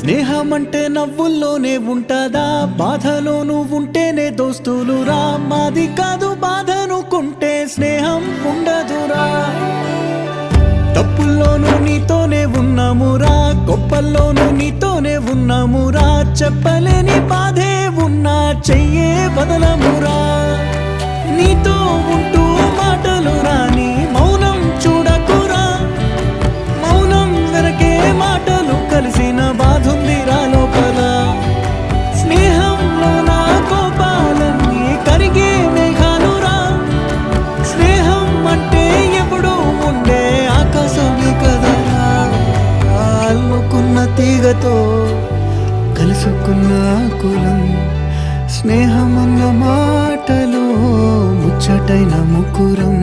స్నేహం అంటే నవ్వుల్లోనే ఉంటదా? బాధలోను ఉంటేనే దోస్తులు రా. మాది కాదు బాధనుకుంటే స్నేహం ఉండదురా. తప్పుల్లోనూ నీతోనే ఉన్నామురా. గొప్పల్లోనూ నీతోనే ఉన్నామురా. చెప్పలేని బాధే ఉన్నా. చెయ్యే బదలమురా. నీతో కలిసిన బాధుందిరా లోపల. స్నేహంలో నా కోపాలన్నీ కరిగే మేఘాలురా స్నేహం అంటే ఎప్పుడు ఉండే ఆకాశమే కదరా అల్లుకున్న తీగతో కలుసుకున్న కులం స్నేహమన్న మాటలో ముచ్చటైన ముకురం.